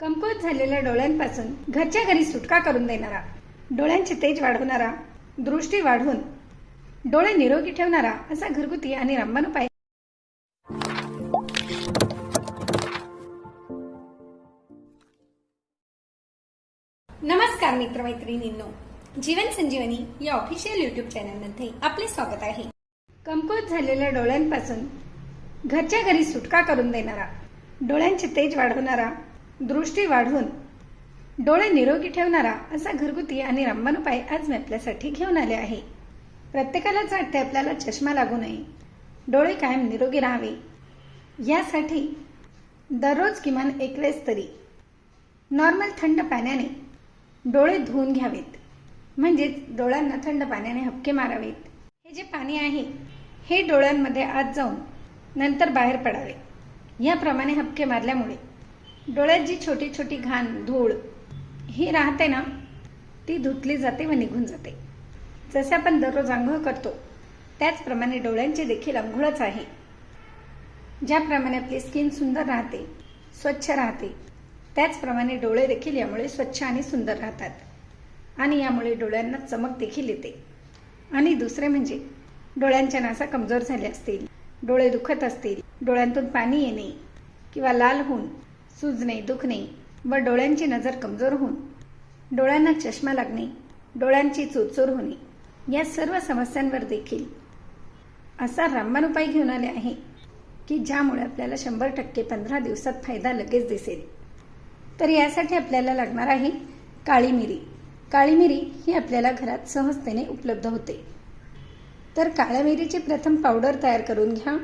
कमकुवत झालेल्या डोळ्यांपासून घरच्या घरी सुटका करून देणारा डोळ्यांचे तेज वाढवणारा दृष्टी वाढवून डोळे निरोगी ठेवणारा असा घरगुती आणि रामबाण उपाय. नमस्कार मित्रमैत्रिणींनो. जीवन संजीवनी या ऑफिशियल युट्यूब चॅनलमध्ये आपले स्वागत आहे. कमकुवत झालेल्या डोळ्यांपासून घरच्या घरी सुटका करून देणारा डोळ्यांचे तेज वाढवणारा दृष्टी वाढवून डोळे निरोगी ठेवणारा असा घरगुती आणि रामबाण उपाय आज मी आपल्यासाठी घेऊन आले आहे. प्रत्येकालाच वाटते आपल्याला चष्मा लागू नये. डोळे कायम निरोगी राहावे. यासाठी दररोज किमान एक वेळेस तरी नॉर्मल थंड पाण्याने डोळे धुवून घ्यावेत. म्हणजेच डोळ्यांना थंड पाण्याने हपके मारावेत. हे जे पाणी आहे हे डोळ्यांमध्ये आत जाऊन नंतर बाहेर पडावे. याप्रमाणे हपके मारल्यामुळे डोळ्यात जी छोटी छोटी घाण धूळ ही राहते ना ती धुतली जाते व निघून जाते. जसे आपण दररोज आंघोळ करतो त्याचप्रमाणे डोळ्यांची देखील आंघोळच आहे. ज्याप्रमाणे आपली स्किन सुंदर राहते स्वच्छ राहते त्याचप्रमाणे डोळे देखील यामुळे स्वच्छ आणि सुंदर राहतात. आणि यामुळे डोळ्यांना चमक देखील येते. आणि दुसरे म्हणजे डोळ्यांच्या नासा कमजोर झाल्या असतील डोळे दुखत असतील डोळ्यांतून पाणी येणे किंवा लाल होऊन सुजणे दुखणे व डोळ्यांची नजर कमजोर होऊन डोळ्यांना चष्मा लागणे डोळ्यांची चुरचूर होणे या सर्व समस्यांवर देखील. असा रामबाण उपाय घेऊन आले आहे की ज्यामुळे आपल्याला शंभर टक्के पंधरा दिवसात फायदा लगेच दिसेल. तर यासाठी आपल्याला लागणार आहे काळी मिरी काळी मिरी ही आपल्याला घरात सहजतेने उपलब्ध होते. तर काळ्या मिरीची प्रथम पावडर तयार करून घ्या.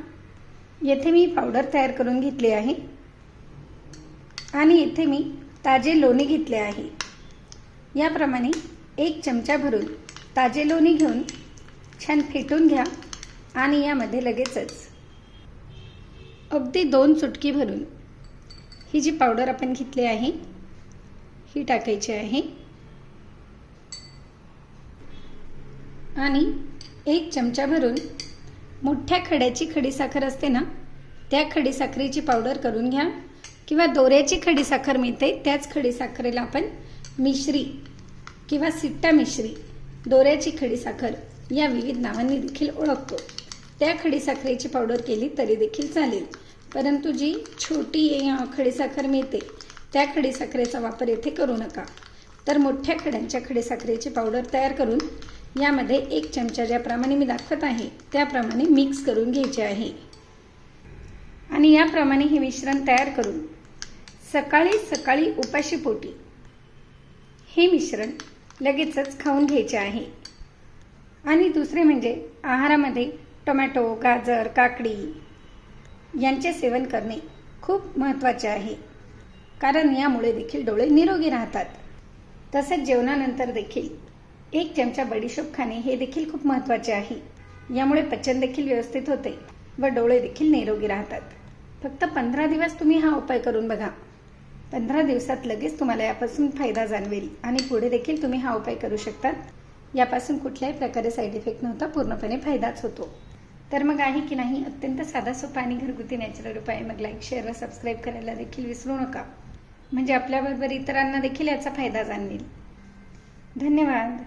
येथे मी पावडर तयार करून घेतली आहे. आणि इथे मी ताजे लोणी घेतले आहे. याप्रमाणे एक चमचा भरून ताजे लोणी घेऊन छान फेटून घ्या आणि यामध्ये लगेचच. अगदी दोन चुटकी भरून ही जी पावडर आपण घेतली आहे ही टाकायची आहे. आणि एक चमचा भरून मोठ्या खड्याची खडीसाखर असते ना त्या खडीसाखरेची पावडर करून घ्या. किंवा दोऱ्याची खडीसाखर मिळते त्याच खडीसाखरेला आपण मिश्री किंवा सिट्टा मिश्री दोऱ्याची खडीसाखर या विविध नावांनी देखील ओळखतो. त्या खडीसाखरेची पावडर केली तरी देखील चालेल. परंतु जी छोटी खडीसाखर मिळते त्या खडीसाखरेचा वापर येथे करू नका. तर मोठ्या खड्यांच्या खडीसाखरेची पावडर तयार करून यामध्ये एक चमचा ज्याप्रमाणे मी दाखवत आहे त्याप्रमाणे मिक्स करून घ्यायचे आहे. आणि याप्रमाणे हे मिश्रण तयार करून सकाळी सकाळी उपाशी पोटी. हे मिश्रण लगेचच खाऊन घ्यायचे आहे. आणि दुसरे म्हणजे आहारामध्ये टोमॅटो गाजर काकडी यांचे सेवन करणे खूप महत्त्वाचे आहे. कारण यामुळे देखील डोळे निरोगी राहतात. तसेच जेवणानंतर देखील एक चमचा बडीशोप खाणे हे देखील खूप महत्त्वाचे आहे. यामुळे पचन देखील व्यवस्थित होते व डोळे देखील निरोगी राहतात. फक्त पंधरा दिवस तुम्ही हा उपाय करून बघा. पंधरा दिवसात लगेच तुम्हाला यापासून फायदा जाणवेल. आणि पुढे देखील तुम्ही हा उपाय करू शकतात. यापासून कुठल्याही प्रकारे साईड इफेक्ट नव्हता पूर्णपणे फायदाच होतो. तर मग आहे की नाही अत्यंत साधा सोपा आणि घरगुती नॅचरल उपाय. मग लाईक शेअर व सबस्क्राईब करायला देखील विसरू नका. म्हणजे आपल्याबरोबर इतरांना देखील याचा फायदा जाणवेल. धन्यवाद.